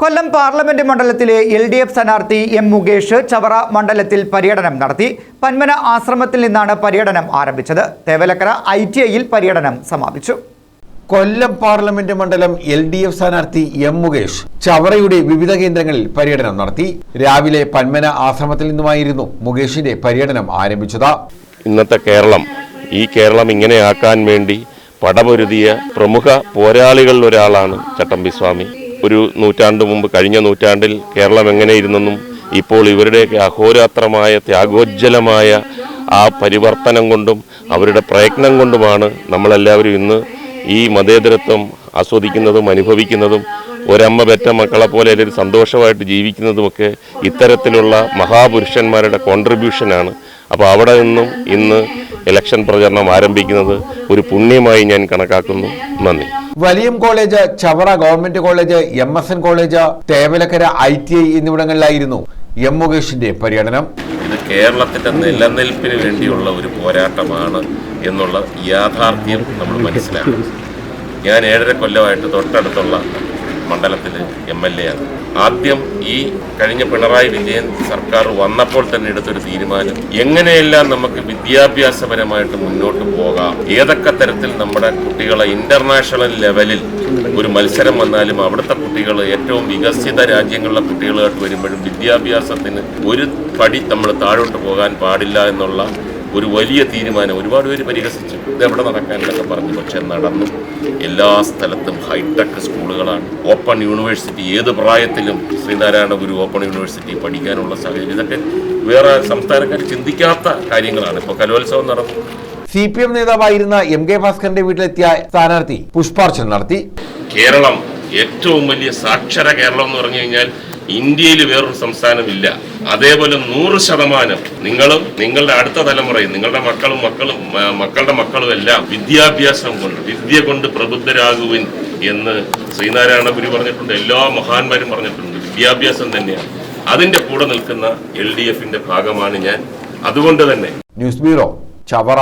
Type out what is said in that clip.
കൊല്ലം parliament മണ്ഡലത്തിലെ L D F സ്ഥാനാർത്ഥി M Mukesh Chavara മണ്ഡലത്തിൽ പര്യടനം നടത്തി. പന്മന ആശ്രമത്തിൽ നിന്നാണ് പര്യടനം ആരംഭിച്ചത്. തേവലക്കര ഐ ടി ഐയിൽ പര്യടനം സമാപിച്ചു. കൊല്ലം പാർലമെന്റ് മണ്ഡലം എൽ ഡി എഫ് സ്ഥാനാർത്ഥി എം മുകേഷ് ചവറയുടെ വിവിധ കേന്ദ്രങ്ങളിൽ പര്യടനം നടത്തി. രാവിലെ പന്മന ആശ്രമത്തിൽ നിന്നുമായിരുന്നു മുകേഷിന്റെ പര്യടനം ആരംഭിച്ചത്. ഇന്നത്തെ കേരളം ഈ കേരളം ഇങ്ങനെയാക്കാൻ വേണ്ടി പടപൊരുതിയ പ്രമുഖ പോരാളികളിൽ ഒരാളാണ് ചട്ടമ്പി സ്വാമി. ഒരു നൂറ്റാണ്ട് മുമ്പ് കഴിഞ്ഞ നൂറ്റാണ്ടിൽ കേരളം എങ്ങനെയിരുന്നെന്നും ഇപ്പോൾ ഇവരുടെയൊക്കെ അഹോരാത്രമായ ത്യാഗോജ്ജലമായ ആ പരിവർത്തനം കൊണ്ടും അവരുടെ പ്രയത്നം കൊണ്ടുമാണ് നമ്മളെല്ലാവരും ഇന്ന് ഈ മതേതരത്വം ആസ്വദിക്കുന്നതും അനുഭവിക്കുന്നതും ഒരമ്മ പെറ്റ മക്കളെ പോലെ ഒരു സന്തോഷമായിട്ട് ജീവിക്കുന്നതുമൊക്കെ ഇത്തരത്തിലുള്ള മഹാപുരുഷന്മാരുടെ കോൺട്രിബ്യൂഷനാണ് അപ്പോൾ അവിടെ നിന്നും ഇന്ന് ഇലക്ഷൻ പ്രചരണം ആരംഭിക്കുന്നത് ഒരു പുണ്യമായി ഞാൻ കണക്കാക്കുന്നു. നന്ദി. Valiyam college Chavara government college M S N college Thevalakkara I T I എന്നിവിടങ്ങളിലായിരുന്നു M മുകേഷിന്റെ പര്യടനം. ഇത് കേരളത്തിന്റെ നിലനിൽപ്പിന് വേണ്ടിയുള്ള ഒരു പോരാട്ടമാണ് എന്നുള്ള യാഥാർത്ഥ്യം നമ്മൾ മനസ്സിലാക്കണം. ഞാൻ ഏഴര കൊല്ലമായിട്ട് തൊട്ടടുത്തുള്ള മണ്ഡലത്തിൽ എം എൽ എ ആണ്. ആദ്യം ഈ കഴിഞ്ഞ പിണറായി വിജയൻ സർക്കാർ വന്നപ്പോൾ തന്നെ എടുത്തൊരു തീരുമാനം. എങ്ങനെയെല്ലാം നമുക്ക് വിദ്യാഭ്യാസപരമായിട്ട് മുന്നോട്ട് പോകാം? ഏതൊക്കെ തരത്തിൽ നമ്മുടെ കുട്ടികളെ ഇന്റർനാഷണൽ ലെവലിൽ ഒരു മത്സരം വന്നാലും അവിടുത്തെ കുട്ടികൾ ഏറ്റവും വികസിത രാജ്യങ്ങളിലെ കുട്ടികളായിട്ട് വരുമ്പോഴും വിദ്യാഭ്യാസത്തിന് ഒരു പടി നമ്മൾ താഴോട്ട് പോകാൻ പാടില്ല എന്നുള്ള ഒരു വലിയ തീരുമാനം ഒരുപാട് പേര് പരിഹസിച്ചു. ഇതെവിടെ നടക്കാനെന്നൊക്കെ പറഞ്ഞു. പക്ഷെ നടന്നു. എല്ലാ സ്ഥലത്തും ഹൈടെക് സ്കൂളുകളാണ്. ഓപ്പൺ യൂണിവേഴ്സിറ്റി ഏത് പ്രായത്തിലും ശ്രീനാരായണ ഗുരു ഓപ്പൺ യൂണിവേഴ്സിറ്റി പഠിക്കാനുള്ള സാഹചര്യം. ഇതൊക്കെ വേറെ സംസ്ഥാനക്കാർ ചിന്തിക്കാത്ത കാര്യങ്ങളാണ്. ഇപ്പോൾ കലോത്സവം നടന്നു. സി പി എം നേതാവായിരുന്ന എം കെ ഭാസ്കറിന്റെ വീട്ടിലെത്തിയ സ്ഥാനാർത്ഥി പുഷ്പാർച്ചന നടത്തി. കേരളം ഏറ്റവും വലിയ സാക്ഷര കേരളം എന്ന് പറഞ്ഞു കഴിഞ്ഞാൽ ഇന്ത്യയിൽ വേറൊരു സംസ്ഥാനമില്ല. അതേപോലെ നൂറ് ശതമാനം നിങ്ങളും നിങ്ങളുടെ അടുത്ത തലമുറയും നിങ്ങളുടെ മക്കളും മക്കളും മക്കളുടെ മക്കളും എല്ലാം വിദ്യാഭ്യാസം കൊണ്ട് വിദ്യ കൊണ്ട് പ്രബുദ്ധരാകുവിൻ എന്ന് ശ്രീനാരായണ ഗുരു പറഞ്ഞിട്ടുണ്ട്. എല്ലാ മഹാന്മാരും പറഞ്ഞിട്ടുണ്ട്. വിദ്യാഭ്യാസം തന്നെയാണ്. അതിന്റെ കൂടെ നിൽക്കുന്ന എൽ ഭാഗമാണ് ഞാൻ. അതുകൊണ്ട് തന്നെ ന്യൂസ് ബ്യൂറോ ചവറ